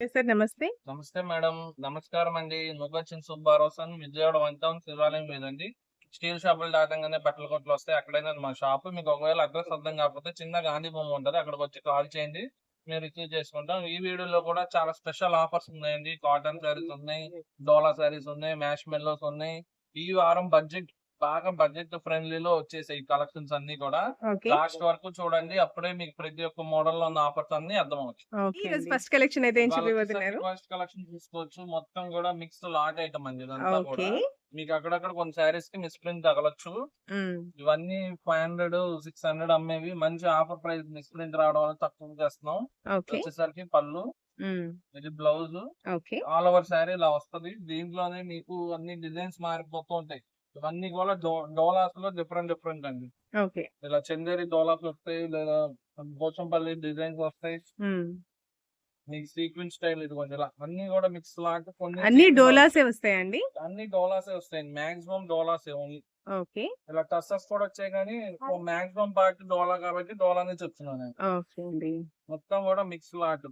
Sir నమస్తే. నమస్తే madam. నమస్కారం అండి. నువ్వొచ్చిన సుబ్బారావు అని విజయవాడ వన్ టౌన్ శివాలయం లేదండి. స్టీల్ షాపులు దాటంగానే బట్టల కొట్లు వస్తాయి. అక్కడైనా మా షాప్ మీకు ఒకవేళ అడ్రస్ అర్థం కాకపోతే చిన్న గాంధీ బొమ్మ ఉంటుంది అక్కడికి వచ్చి కాల్ చేయండి. మేము రిసీవ్ చేసుకుంటాం. ఈ వీడియోలో కూడా చాలా స్పెషల్ ఆఫర్స్ ఉన్నాయండి. కాటన్ శారీస్ ఉన్నాయి. డోలా శారీస్ ఉన్నాయి. మ్యాష్ మెల్లోస్ ఉన్నాయి. ఈ వారం బడ్జెట్ బాగా బడ్జెట్ ఫ్రెండ్లీలో వచ్చేసాయి కలెక్షన్స్ అన్ని కూడా. లాస్ట్ వరకు చూడండి. అప్పుడే మీకు ప్రతి ఒక్క మోడల్లో ఉన్న ఆఫర్స్ అన్ని. ఈ రోజు ఫస్ట్ కలెక్షన్ అయితే ఫస్ట్ కలెక్షన్ చూసుకోవచ్చు. మొత్తం కూడా మిక్స్ లాట్ ఐటమ్ అండి ఇదంతా. కూడా. మీకు అక్కడక్కడ కొన్ని శారీస్కి మిస్ ప్రింట్ తగలొచ్చు. హ్మ్. ఇవన్నీ 500, 600 అమ్మేవి మంచి ఆఫర్ ప్రైస్ మిస్ ప్రింట్ రావడం వల్ల తక్కువ చేస్తున్నాం. వచ్చేసరికి పళ్ళు, హ్మ్. ఇది blouse, okay. All over sari ఇలా వస్తది. దీంట్లోనే మీకు అన్ని డిజైన్స్ మారిపోతూ ఉంటాయి. ఇవన్నీ కూడా డోలాస్లో డిఫరెంట్ డిఫరెంట్ అండి. ఓకే. ఇలా చందేరి డోలాస్ వస్తాయి లేదా పోచంపల్లి డిజైన్స్ వస్తాయి. మీకు సీక్వెన్స్ స్టైల్ ఇదిగోండి ఇలా అన్ని కూడా మిక్స్ లాగా కొన్ని అన్ని డోలాసే వస్తాయండి? అన్ని డోలాసే వస్తాయి. మాక్సిమం డోలాసే ఓన్లీ. ఓకే. ఇలా టస్సెస్ కూడా వచ్చాయి కానీ మాక్సిమం పార్ట్ డోలా కాబట్టి డోలానే చెప్తున్నాను నేను. ఓకే అండి. మొత్తం కూడా మిక్స్ లాట్.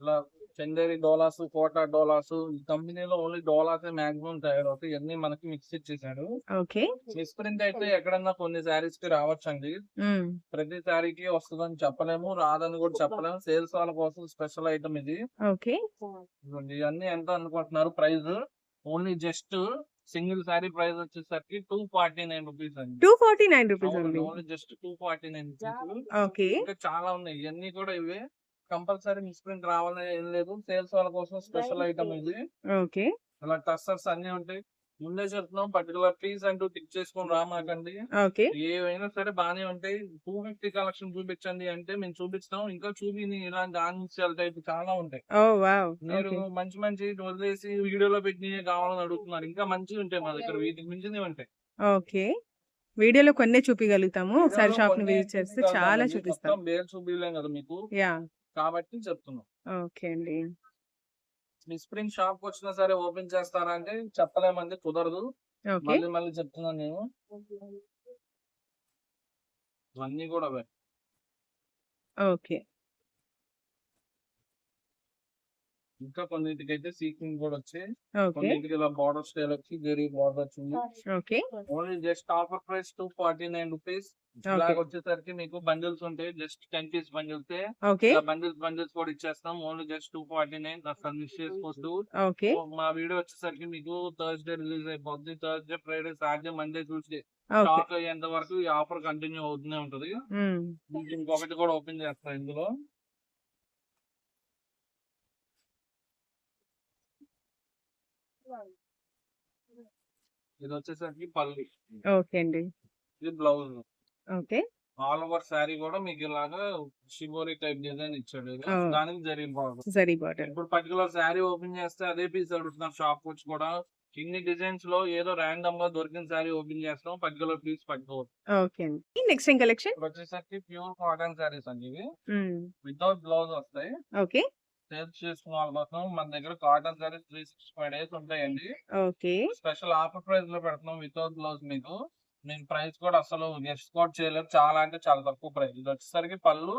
ఇలా చందేరి డోలాస్, కోటా డోలాస్ ఈ కంపెనీలో ఓన్లీ డోలాసే మాక్సిమం తయారవుతాయి. ఇవన్నీ మనకి మిక్స్ ఇచ్చేసాడు. ఓకే. మిస్ ప్రింట్ అయితే ఎక్కడన్నా కొన్ని శారీస్కి రావచ్చండి. ప్రతి శారీకి వస్తుందని చెప్పలేము. రాదని కూడా చెప్పలేము. సేల్స్ వాళ్ళ కోసం స్పెషల్ ఐటమ్ ఇది. ఓకే. ఇవన్నీ ఎంత అనుకుంటున్నారు price? Only just single sari price వచ్చేసరికి 249 రూపీస్ అండి. 249 రూపీస్ అవునండి. అండి. Only just 249 rupees. ఓకే. ఇంకా చాలా ఉన్నాయి. ఇవన్నీ కూడా ఇవే. కంపల్సరీ మిస్ ప్రింట్ రావాలని ఏం లేదు. సేల్స్ వాళ్ళ కోసం స్పెషల్ ఐటమ్ ఇది. ఓకే. ఇలా టస్సర్స్ అన్ని ఉంటాయి. ముందే చెప్తున్నాం పర్టికులర్ పీస్ అంటూ టిక్ చేసుకొని రామాకండి. ఓకే. ఏవైనా సరే బానే ఉంటాయి. 250 కలెక్షన్ చూపించండి అంటే మేము చూపిస్తాం. ఇంకా చూపిని ఇలాంటి ఆన్సల్ టైప్ చాలా ఉంటాయి. మీరు. మంచి మంచి వదిలేసి వీడియోలో పెట్టినవే కావాలని అడుగుతున్నారు. ఇంకా మంచివి ఉంటాయి మా దగ్గర. వీటికి మించినవి ఉంటాయి. ఓకే. వీడియోలో కొన్నే చూపిగలుగుతాము. ఒకసారి షాప్‌ని కొన్ని విజిట్ చేస్తే చాలా. చూపిస్తాం. చూపియలేం కదా మీకు. కాబట్టి చెప్తున్నాం. ఓకే అండి. ప్రింట్ షాప్‌కి వచ్చినా సరే ఓపెన్ చేస్తారా అంటే చెప్పలేమండి. కుదరదు. మళ్ళీ మళ్ళీ చెప్తున్నాను నేను. ఇవన్నీ కూడా. ఓకే. ఇంకా కొన్నిటికైతే సీక్వెన్స్ కూడా వచ్చాయి. కొన్నిటికి ఇలా బార్డర్ స్టైల్ వచ్చి జరీ బార్డర్ వచ్చింది. Okay. Only just offer price 249 rupees. ఇలాగ. వచ్చేసరికి మీకు బండిల్స్ ఉంటాయి. జస్ట్ 10 పీస్ బండిల్సే. బండిల్స్ బండిల్స్ కూడా ఇచ్చేస్తాం. ఓన్లీ జస్ట్ 249 అసలు మిస్ చేసుకోవద్దు. ఓకే. సో మా వీడియో వచ్చేసరికి మీకు థర్స్‌డే రిలీజ్ అయిపోద్ది. Thursday, Friday, Saturday, Monday, Tuesday. Stock అయ్యేంత వరకు ఈ ఆఫర్ కంటిన్యూ అవుతూనే ఉంటది. ఇంకొకటి కూడా ఓపెన్ చేస్తా ఇందులో. ఇది వచ్చేసరికి పళ్ళు. ఓకే అండి. ఇది blouse. Okay. All over sari కూడా మీకు ఇలాగా షిబోరి టైప్ డిజైన్ ఇచ్చాడు. దానికి జరీ బార్డర్. జరీ బార్డర్. ఇప్పుడు పర్టికులర్ శారీ ఓపెన్ చేస్తే అదే పీస్ అడుగుతున్నారు షాప్ వచ్చి కూడా. ఇన్ని డిజైన్స్లో ఏదో రాండమ్గా దొరికిన శారీ ఓపెన్ చేస్తాం. పర్టికులర్ పీస్ పట్టుకోవద్దు. ఓకే అండి. నెక్స్ట్ ఏం కలెక్షన్? వచ్చేసరికి ప్యూర్ కాటన్ శారీస్ అండి ఇవి. వితౌట్ బ్లౌజ్ వస్తాయి. ఓకే. సేల్స్ చేసుకున్న వాళ్ళ కోసం మన దగ్గర కాటన్ శారీస్ 365 డేస్ ఉంటాయండి. ఓకే. స్పెషల్ ఆఫర్ ప్రైస్లో పెడుతున్నాం వితౌట్ బ్లౌజ్ మీకు. నేను ప్రైస్ కూడా అసలు గెస్ట్ కూడా చేయలేదు. చాలా అంటే చాలా తక్కువ ప్రైస్. ఇది వచ్చేసరికి పళ్ళు!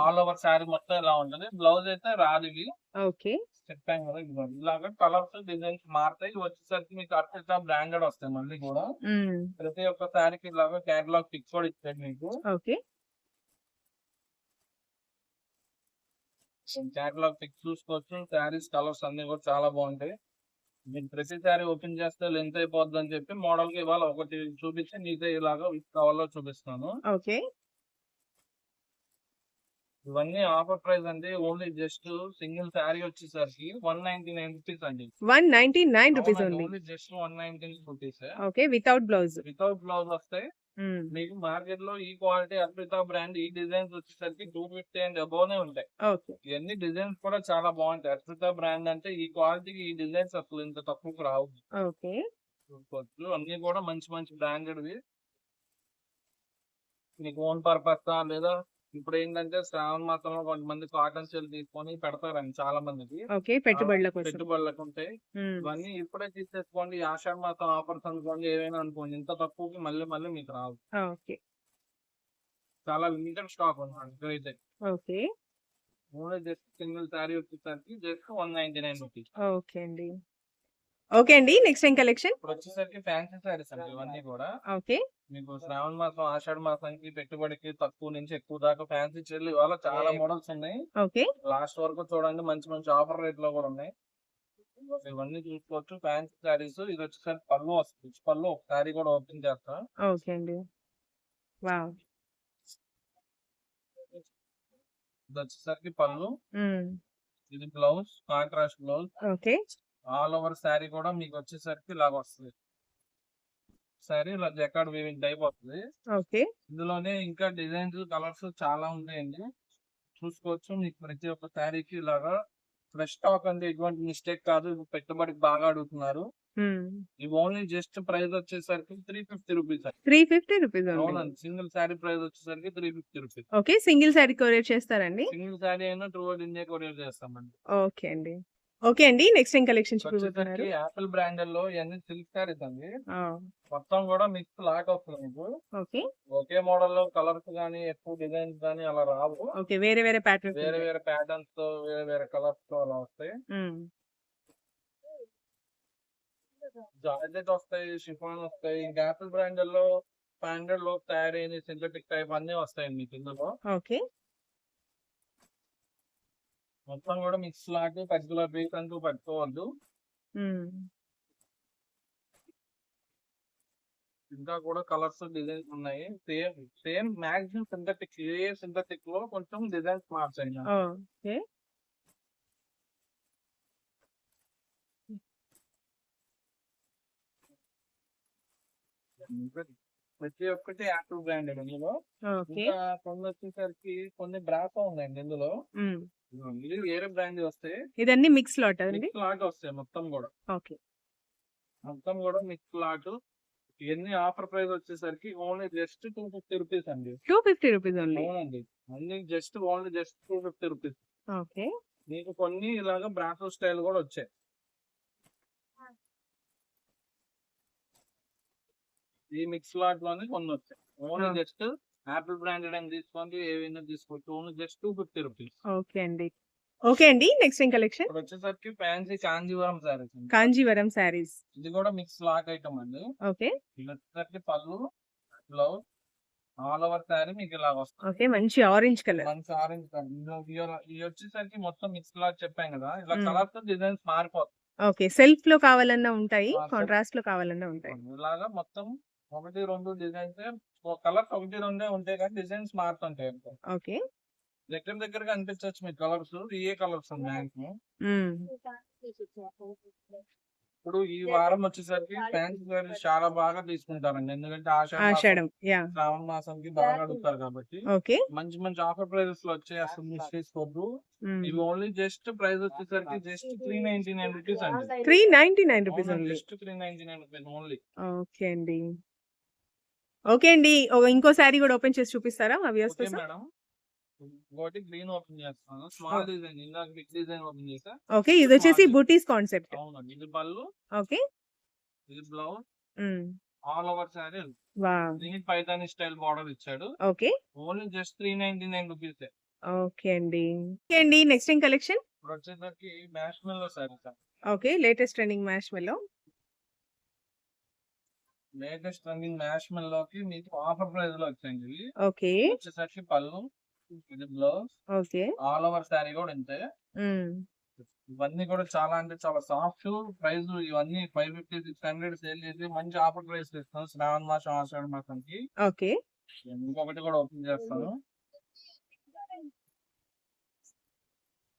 ఆల్ ఓవర్ శారీ మొత్తం ఇలా ఉంటది. బ్లౌజ్ అయితే రాదు ఇవి. ఓకే. చెప్పాను కదా ఇదిగోండి. ఇలాగా కలర్స్ డిజైన్స్ మారుతాయి. వచ్చేసరికి మీకు అర్పిత బ్రాండెడ్ వస్తాయి మళ్ళీ కూడా. ప్రతి ఒక్క శారీకి ఇలాగా కేటలాగ్ పిక్స్ కూడా ఇచ్చాడు మీకు. ఓకే. కేటలాగ్ పిక్స్ చూసుకోవచ్చు. శారీస్ కలర్స్ అన్ని కూడా చాలా బాగుంటాయి. మీకు ప్రతి శారీ ఓపెన్ చేస్తే లెంత్ అయిపోద్ది అని చెప్పి మోడల్కి ఇవాళ ఒకటి చూపించి నీతో ఇలాగా విత్ కవర్లో చూపిస్తాను. ఓకే. ఇవన్నీ ఆఫర్ ప్రైస్ అండి. ఓన్లీ జస్ట్ సింగిల్ శారీ వచ్చేసరికి 199 రూపీస్ అండి. 199 రూపీస్ అవునండి. ఓన్లీ. ఓన్లీ జస్ట్ 199 రూపీసే. Okay. Without blouse. Without blouse వస్తాయి. మీకు మార్కెట్లో ఈ క్వాలిటీ అర్పిత బ్రాండ్ ఈ డిజైన్స్ వచ్చేసరికి 250 అండ్ అబోవ్ నే ఉంటాయి. ఇవన్నీ డిజైన్స్ కూడా చాలా బాగుంటాయి. అర్పిత బ్రాండ్ అంటే ఈ క్వాలిటీకి ఈ డిజైన్స్ అసలు ఇంత తక్కువకు రావు. అన్ని కూడా మంచి మంచి బ్రాండెడ్‌వి. మీకు ఓన్ పర్పసా లేదా ఇప్పుడు ఏంటంటే శ్రావణ మాసంలో కొంతమంది కాటన్ చీరలు తీసుకొని పెడతారండి చాలా మందికి. ఓకే. పెట్టుబడుల కోసం. పెట్టుబడులకు ఉంటాయి. ఇవన్నీ ఇప్పుడే తీసేసుకోండి. ఆషాఢ మాసం ఆఫర్స్ అనుకోండి ఏవైనా అనుకోండి. ఇంత తక్కువకి మళ్ళీ మళ్ళీ మీకు రావు. ఓకే. చాలా limited stock okay only just single sari వచ్చేసరికి just one ninety nine rupees okay అండి ఓకే అండి నెక్స్ట్ ఏం కలెక్షన్? వచ్చేసరికి ఫ్యాన్సీ శారీస్ అండి ఇవన్నీ కూడా. ఓకే. మీకు శ్రావణ మాసం ఆషాఢ మాసానికి పెట్టుబడికి తక్కువ నుంచి ఎక్కువ దాకా ఫ్యాన్సీ చీరలు ఇవాళ చాలా మోడల్స్ ఉన్నాయి. ఓకే. లాస్ట్ వరకు చూడండి మంచి మంచి ఆఫర్ రేట్లో కూడా ఉన్నాయి. ఇవన్నీ చూసుకోవచ్చు ఫ్యాన్సీ శారీస్ ఇది వచ్చేసరికి పళ్ళు వస్తుంది. పళ్ళు ఒక శారీ కూడా ఓపెన్ చేస్తా. ఓకే అండి. వావ్. ఇది వచ్చేసరికి పళ్ళు. ఇది blouse contrast blouse. Okay. All over sari కూడా మీకు వచ్చేసరికి ఇలాగ వస్తుంది. శారీ ఇలా జకాడ్ వీవింగ్ టైప్ వస్తుంది. ఓకే. ఇందులోనే ఇంకా డిజైన్స్ కలర్స్ చాలా ఉంటాయండి. చూసుకోవచ్చు మీకు ప్రతి ఒక్క శారీకి ఇలాగా ఫ్రెష్ స్టాక్ అంటే ఎటువంటి మిస్టేక్ కాదు. పెట్టుబడికి బాగా అడుగుతున్నారు. ఇవి ఓన్లీ జస్ట్ ప్రైస్ వచ్చేసరికి three fifty rupees three fifty rupees అవునండి. సింగిల్ శారీ ప్రైస్ వచ్చేసరికి three fifty rupees. Okay. Single sari courier చేస్తారండి? సింగిల్ శారీ అయినా టూ ఇండియా కొరియర్ చేస్తామండి. ఓకే అండి. ఓకే అండి. నెక్స్ట్ ఏం కలెక్షన్ వచ్చేసరికి యాపిల్ బ్రాండ్లో ఇవన్నీ సిల్క్ శారీస్ అండి. మొత్తం కూడా మిక్స్ లాట్ వస్తుంది మీకు. ఓకే. ఒకే మోడల్లో కలర్స్ గానీ ఎక్కువ డిజైన్స్ గానీ అలా రావు. ఓకే. వేరే వేరే ప్యాటర్న్స్ వేరే వేరే ప్యాటర్న్స్తో వేరే వేరే కలర్స్తో అలా వస్తాయి. జార్జెట్ వస్తాయి షిఫాన్ వస్తాయి. ఇంకా యాపిల్ బ్రాండ్లో స్టాండర్డ్లో తయారైన సింథటిక్ టైప్ అన్ని వస్తాయి మీకు ఇందులో. ఓకే. మొత్తం కూడా మిక్స్ లాట్ పర్టికులర్ పీస్ అంటూ పెట్టుకోవద్దు. ఇంకా కూడా కలర్స్ డిజైన్స్ ఉన్నాయి. సేమ్ సేమ్ మాక్సిమం సింథటిక్ ఏ సింథటిక్లో కొంచెం డిజైన్స్ మార్చాయి ఓకే. ప్రతి ఒక్కటి యాపిల్ బ్రాండ్ ఇందులో. ఇంకా కొన్ని వచ్చేసరికి కొన్ని బ్రాసో ఉన్నాయండి ఇందులో. ఇది వేరే బ్రాండ్ వస్తాయి ఇదన్నీ మిక్స్ లాట్ అండి? మిక్స్ లాట్ వస్తాయి మొత్తం కూడా. ఓకే. మొత్తం కూడా మిక్స్ లాట్ ఇవన్నీ ఆఫర్ ప్రైస్ వచ్చేసరికి only just two fifty rupees అండి. టూ ఫిఫ్టీ రూపీస్ ఓన్లీ అవునండి. అన్ని just only just two fifty rupees okay. మీకు కొన్ని ఇలాగా బ్రాసో స్టైల్ కూడా వచ్చాయి. ఈ మిక్స్ లాట్లోనే కొన్ని వచ్చాయి. ఓన్లీ. జస్ట్ యాపిల్ బ్రాండెడ్ అని తీసుకోండి ఏవైనా తీసుకోవచ్చు. Only just two fifty rupees. Okay అండి. ఓకే అండి నెక్స్ట్ ఏం కలెక్షన్? వచ్చేసరికి ఫ్యాన్సీ కాంజీవరం సారీస్ కాంజీవరం శారీస్. ఇది కూడా మిక్స్ లాక్ ఐటమ్ అండి. ఓకే. ఇది వచ్చేసరికి పళ్ళు బ్లౌజ్ ఆల్ ఓవర్ శారీ మీకు ఇలా వస్తుంది. ఓకే మంచి ఆరెంజ్ కలర్. మంచి ఆరెంజ్ కలర్. ఇది వచ్చేసరికి మొత్తం మిక్స్ లాక్ చెప్పాం కదా. ఇలా Hmm. కలర్స్ డిజైన్స్ మారిపోతాయి. ఓకే సెల్ఫ్లో కావాలన్నా ఉంటాయి. కాంట్రాస్ట్లో కావాలన్నా ఉంటాయి. ఇలాగా మొత్తం ఒకటి రెండు డిజైన్స్ కలర్స్ ఒకటి రెండే ఉంటాయి కానీ డిజైన్స్ మారుతుంటాయి అంతే. ఓకే. దగ్గర దగ్గరగా అనిపించవచ్చు మీకు కలర్స్. ఏ కలర్స్ మ్యాక్సిమం ఇప్పుడు ఈ వారం వచ్చేసరికి ఫ్యాన్సీ సారీస్ చాలా బాగా తీసుకుంటారండి. ఎందుకంటే ఆషాఢ శ్రావణ మాసంకి బాగా అడుగుతారు కాబట్టి. ఓకే. మంచి మంచి ఆఫర్ ప్రైజెస్లో అసలు మిస్ చేసుకోవద్దు ఇవి ఓన్లీ జస్ట్ ప్రైస్ వచ్చేసరికి just three ninety nine rupees అండి. Three ninety nine rupees just three ninety nine rupees only. Okay అండి. ఓకే అండి. ఇంకో శారీ కూడా ఓపెన్ చేసి చూపిస్తారా? ఇంకోటి గ్రీన్ ఓపెన్ చేస్తాను. స్మాల్ డిజైన్ ఇందాక బిగ్ డిజైన్ ఓపెన్ చేసా ఓకే. ఇది వచ్చేసి బుటీస్ కాన్సెప్ట్. అవునండి. ఇది పళ్ళు. ఓకే. ఇది బ్లౌజ్. ఆల్ ఓవర్ వా దీనికి పైతాని స్టైల్ బార్డర్ ఇచ్చాడు. Okay. Only just three ninety nine rupees. Okay అండి. ఓకే అండి. నెక్స్ట్ ఏం కలెక్షన్? వచ్చేసరికి marshmallow saris okay. Latest trending marshmallow latest running mash మెల్లోకి మీకు ఆఫర్ ప్రైస్లో వచ్చాయండి. ఇవి ఓకే. వచ్చేసరికి పళ్ళు ఇది blouse okay. All over sari కూడా ఇంతే. ఇవన్నీ కూడా చాలా అంటే చాలా సాఫ్ట్. ప్రైస్ ఇవన్నీ five fifty six hundred sale చేసి మంచి ఆఫర్ ప్రైస్ ఇస్తాను శ్రావణ మాసం ఆషాఢ మాసంకి ఓకే. ఇంకొకటి కూడా ఓపెన్ చేస్తాను.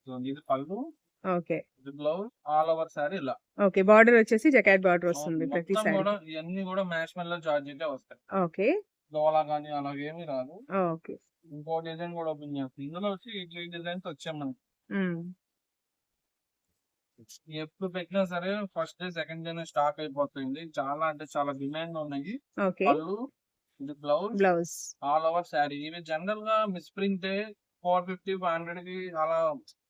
సో ఇది పళ్ళు. Okay. Blouse all over sari ఇలా. ఓకే బార్డర్ వచ్చేసి జకాట్ బార్డర్ వస్తుంది ప్రతి సారీ కూడా ఇవన్నీ కూడా మ్యాచ్ మెల్లో చార్జెట్ వస్తాయి. ఓకే. డోలా కానీ అలాగేమీ రాదు. ఓకే. ఇంకో డిజైన్ కూడా ఓపెన్ చేస్తాం. ఇందులో వచ్చి త్రీ డిజైన్స్ వచ్చాయి మనకి ఎప్పుడు పెట్టినా సరే first day second day stock అయిపోతుంది. చాలా అంటే చాలా డిమాండ్ ఉన్నాయి. పళ్ళు ఇది blouse. Blouse. All over sari ఇవి జనరల్గా మిస్ప్రింట్ ఫోర్ ఫిఫ్టీ ఫైవ్ హండ్రెడ్కి అలా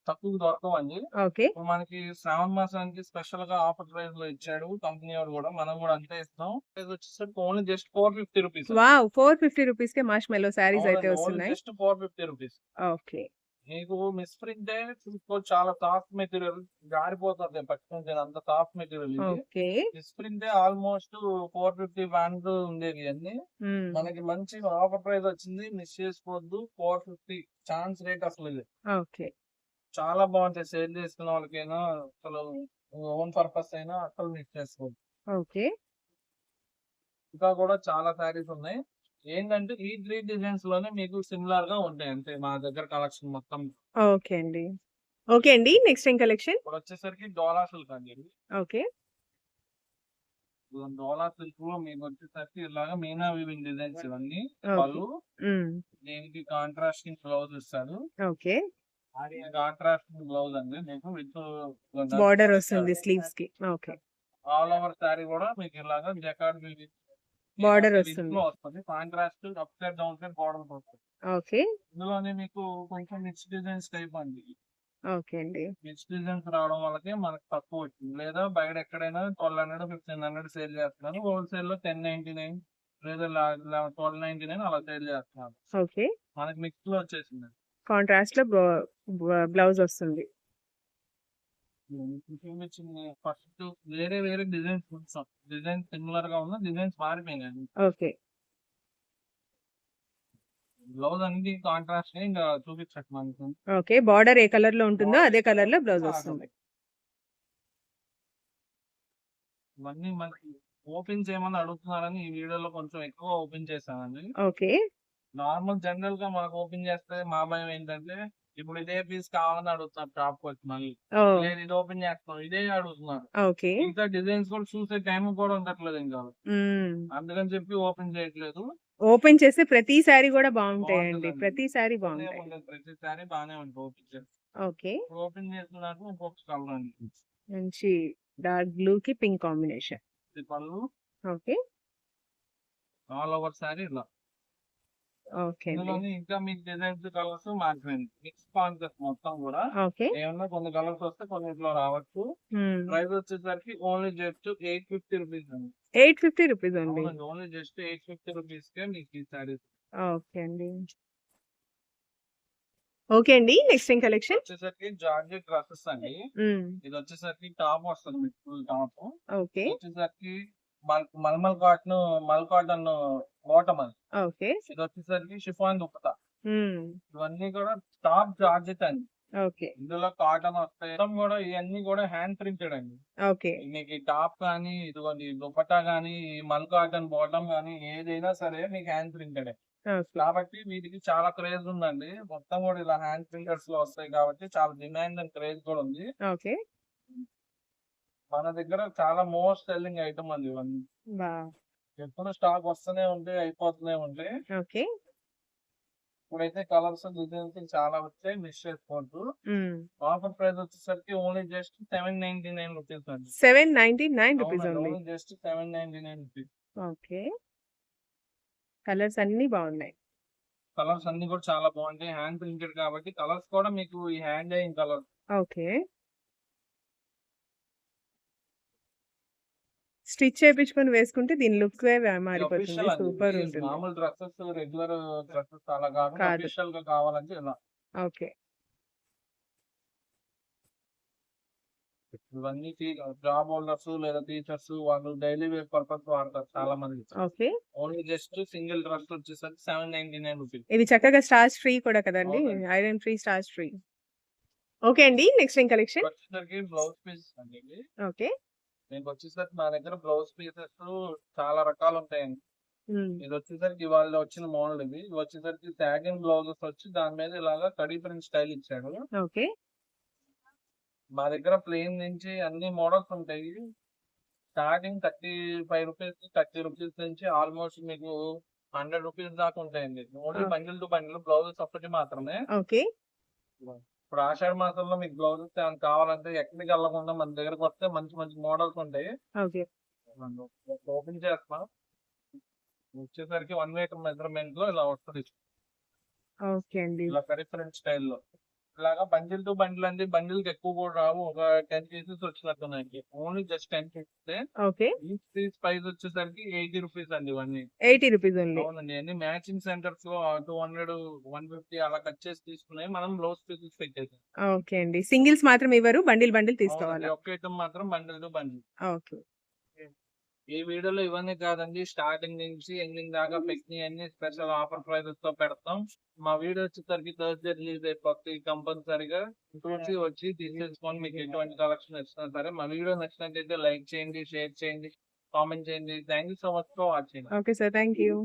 తక్కువ దొరకవండి ఓకే. మనకి శ్రావణ మాసానికి స్పెషల్గా ఆఫర్ ప్రైస్లో ఇచ్చాడు కంపెనీ వాడు కూడా. మనం కూడా అంతే ఇస్తాం. ప్రైస్ వచ్చేసరికి only just four fifty rupees wow four fifty rupees కే మార్ష్ మెల్లో శారీస్ అయితే వస్తున్నాయి. Just four fifty rupees okay. మీకు మిస్ ప్రింట్ చూసుకోవచ్చు చాలా సాఫ్ట్ మెటీరియల్ జారిపోతుంది పట్టుకుంటే అంత soft material misprint almost four fifty band ఉండేవి అన్ని మనకి మంచి ఆఫర్ ప్రైస్ వచ్చింది. మిస్ చేసుకోవద్దు. ఫోర్ ఫిఫ్టీ ఛాన్స్ రేట్ అసలు ఇది. ఓకే. చాలా బాగుంటాయి. సేల్ చేసుకున్న వాళ్ళకైనా అసలు ఓన్ పర్పస్ అయినా అసలు మిస్ చేసుకోవద్దు. ఓకే. ఇంకా కూడా చాలా శారీస్ ఉన్నాయి. ఏంటంటే ఈ త్రీ డిజైన్స్లోనే మీకు సిమిలర్గా ఉంటాయి అంతే మా దగ్గర కలెక్షన్ మొత్తం. ఓకే అండి. ఓకే అండి. నెక్స్ట్ ఏం కలెక్షన్? ఇప్పుడు వచ్చేసరికి డోలా సిల్క్ అండి. ఓకే. డోలా సిల్క్లో మీకు వచ్చేసరికి ఇలాగా మీనా వివింగ్ డిజైన్స్ ఇవన్నీ. పళ్ళు. దీనికి కాంట్రాస్ట్ బ్లౌజ్ ఇస్తాడు. ఓకే. కాంట్రాస్ట్ బ్లౌజ్ అండి. మీకు విత్ బార్డర్ వస్తుంది స్లీవ్స్కి. ఓకే. ఆల్ ఓవర్ శారీ కూడా మీకు ఇలాగా జకార్డ్ Border వస్తుంది. వస్తుంది. Contrast up side down side border వస్తుంది. ఓకే. ఇందులోనే మీకు కొంచెం మిక్స్ డిజైన్స్ టైప్ అండి. ఓకే అండి. మిక్స్ డిజైన్స్ రావడం వల్లకి మనకు తక్కువ వచ్చింది. లేదా బయట ఎక్కడైనా twelve hundred fifteen hundred sale చేస్తున్నారు. హోల్సేల్లో టెన్ నైన్టీ నైన్ లేదా ట్వెల్వ్ నైన్టీ నైన్ అలా సేల్ చేస్తున్నారు. ఓకే. మనకి మిక్స్లో వచ్చేసింది. కాంట్రాస్ట్లో బ్లౌజ్ వస్తుంది. ఫస్ట్ వేరే వేరే డిజైన్స్ చూస్తాం డిజైన్ సిమిలర్గా ఉన్న డిజైన్స్ మారిపోయినాయి. ఓకే. బ్లౌజ్ అనేది కాంట్రాస్ట్ ఇంకా చూపించట్టు ఓకే. బార్డర్ ఏ కలర్లో ఉంటుందో అదే కలర్లో బ్లౌజ్ వస్తుంది. ఇవన్నీ మనకి ఓపెన్ చేయమని అడుగుతున్నారని ఈ వీడియోలో కొంచెం ఎక్కువ ఓపెన్ చేశానండి. ఓకే. నార్మల్ జనరల్గా మనకు ఓపెన్ చేస్తే మా భయం ఏంటంటే ఇప్పుడు ఇదే పీస్ కావాలని అడుగుతున్నారు షాప్కి వచ్చి మళ్ళీ. లేదు ఇది ఓపెన్ చేస్తాం ఇదే అడుగుతున్నారు. ఓకే. ఇంకా డిజైన్స్ కూడా చూసే టైం కూడా ఉండట్లేదు ఇంకా. అందుకని చెప్పి ఓపెన్ చేయట్లేదు. ఓపెన్ చేస్తే ప్రతి శారీ కూడా బాగుంటాయండి. ప్రతి బాగానే బాగుంటాయి. ప్రతిసారి బాగానే ఉంటుంది ఓపెన్ చేస్తే. ఓకే. ఓపెన్ చేస్తున్నట్టు ఇంకొక కలర్ అండి. మంచి డార్క్ బ్లూ కి పింక్ కాంబినేషన్ పళ్ళు ఓకే. ఆల్ ఓవర్ సారీ ఇలా. ఓకే ఇంకా మీకు డిజైన్స్ కలర్స్ మారిపోయింది మిక్స్ కాన్సెప్ట్ మొత్తం కూడా ఏమన్నా కొన్ని కలర్స్ వస్తే కొన్నిట్లో రావచ్చు. ప్రైస్ వచ్చేసరికి only just eight fifty rupees అండి. ఎయిట్ ఫిఫ్టీ రూపీస్ అండి. Only just eight fifty rupees కే మీకు ఈ సారీస్ ఓకే అండి. ఓకే అండి నెక్స్ట్ ఏం కలెక్షన్ వచ్చేసరికి జార్జెట్ డ్రెస్సెస్ అండి. ఇది వచ్చేసరికి టాప్ వస్తుంది మీకు టాప్. ఓకే. వచ్చేసరికి mulmul cotton mul cotton bottom అది. ఓకే. ఇది వచ్చేసరికి షిఫాన్ దుప్పట. ఇవన్నీ కూడా టాప్ జార్జెట్ అండి. ఓకే. ఇందులో కాటన్ వస్తాయి. మొత్తం కూడా ఇవన్నీ కూడా హ్యాండ్ ప్రింటెడ్ అండి. ఓకే. మీకు టాప్ కానీ ఇదిగోండి దుపట్టా కానీ మల్ కాటన్ బాటమ్ కానీ ఏదైనా సరే మీకు హ్యాండ్ ప్రింటెడ్. కాబట్టి వీటికి చాలా క్రేజ్ ఉందండి. మొత్తం కూడా ఇలా హ్యాండ్ ప్రింటర్స్లో వస్తాయి కాబట్టి చాలా డిమాండ్ అండ్ క్రేజ్ కూడా ఉంది. ఓకే. మన దగ్గర చాలా మోస్ట్ సెల్లింగ్ ఐటమ్ ఇవన్నీ. బా ఎప్పుడు స్టాక్ వస్తూనే ఉంటాయి అయిపోతూనే ఉంటాయి ఓకే. ఇప్పుడైతే కలర్స్ డిజైన్స్ చాలా వచ్చాయి మిస్ చేసుకోవద్దు. ఆఫర్ ప్రైస్ వచ్చేసరికి only just seven ninety nine rupees అండి. Seven ninety nine rupees only just seven ninety nine rupees. Okay. Colours అన్ని బాగున్నాయి. కలర్స్ అన్ని కూడా చాలా బాగుంటాయి. హ్యాండ్ ప్రింటెడ్ కాబట్టి కలర్స్ కూడా మీకు ఈ హ్యాండ్ అయిన కలర్. ఓకే. స్టిచ్ చేయించుకొని వేసుకుంటే దీని లుక్ మారిపోతుంది. సూపర్ ఉంటుంది. మామూలు డ్రెస్సెస్ రెగ్యులర్ డ్రెస్సెస్ అలా కాదు. అఫీషియల్గా కావాలంటే ఇలా. ఓకే. ఇవన్నీ జాబ్ హోల్డర్స్ లేదా టీచర్స్ వాళ్ళు డైలీ వేర్ పర్పస్ వాడతారు చాలా మంది okay. Only just single dress వచ్చేసరికి సెవెన్ నైన్టీ నైన్ రూపీస్. ఇది చక్కగా స్టార్చ్ ఫ్రీ కూడా కదండి. Iron free starch free. Okay అండి నెక్స్ట్ ఏం కలెక్షన్? బ్లౌజ్ పీసెస్ అండి. ఓకే. మీకు వచ్చేసరికి మా దగ్గర బ్లౌజ్ పీసెస్ చాలా రకాలు ఉంటాయండి. ఇది వచ్చేసరికి ఇవాళ వచ్చిన మోడల్ ఇది. ఇది వచ్చేసరికి సాగిన్ బ్లౌజెస్ వచ్చి దాని మీద ఇలాగా కడీ ప్రింట్ స్టైల్ ఇచ్చాడు. ఓకే. మా దగ్గర ప్లేన్ నుంచి అన్ని మోడల్స్ ఉంటాయి. Starting thirty five rupees thirty rupees నుంచి ఆల్మోస్ట్ మీకు హండ్రెడ్ రూపీస్ దాకా ఉంటాయండి. Only. Bundle to bundle blouses ఒక్కటి మాత్రమే. ఓకే. ఇప్పుడు ఆషాఢ మాసంలో మీకు బ్లౌజెస్ ఏమైనా కావాలంటే ఎక్కడికి వెళ్ళకుండా మన దగ్గరకు వస్తే మంచి మంచి మోడల్స్ ఉంటాయి. ఓపెన్ చేస్తాం. వచ్చేసరికి వన్ మీటర్ మెజర్మెంట్లో ఇలా వస్తుంది. ఓకే అండి. ఇలా డిఫరెంట్ స్టైల్‌లో. ఇలాగా బండిల్ టు బండిల్ అండి. బండిల్‌కి ఎక్కువ కూడా రావు. ఒక 10 పీసెస్ వచ్చినట్టున్నాయండి. ఓన్లీ జస్ట్ 10 పీసెసే. ఓకే. ఈచ్ పీస్ ప్రైస్ వచ్చేసరికి 80 రూపీస్ అండి ఇవన్నీ. 80 రూపీస్ ఓన్లీ. అవునండి. అన్ని మ్యాచింగ్ సెంటర్స్‌లో 200, 150 అలా కట్ చేసి తీసుకున్నయి మనం బ్లౌజ్ పీసెస్ పెట్టేసాం. ఓకే అండి. సింగిల్స్ మాత్రం ఇవ్వరు. Bundle bundle. తీసుకోవాలా? ఒక్క ఐటెమ్ మాత్రం బండిల్ టు బండిల్. ఓకే. ఈ వీడియోలో ఇవన్నీ కాదండి. స్టార్టింగ్ నుంచి ఎండింగ్ దాకా పెట్టినయన్ని స్పెషల్ ఆఫర్ ప్రైసెస్‌తో పెడతాం. మా వీడియో వచ్చేసరికి థర్స్‌డే రిలీజ్ అయిపోద్ది కంపల్సరీగా. చూసి వచ్చి తీసేసుకొని మీకు ఎటువంటి కలెక్షన్ వచ్చినా సరే మా వీడియో నచ్చినట్టయితే లైక్ చేయండి, షేర్ చేయండి, కామెంట్ చేయండి. Thank you so much for watching. Okay sir. Thank you.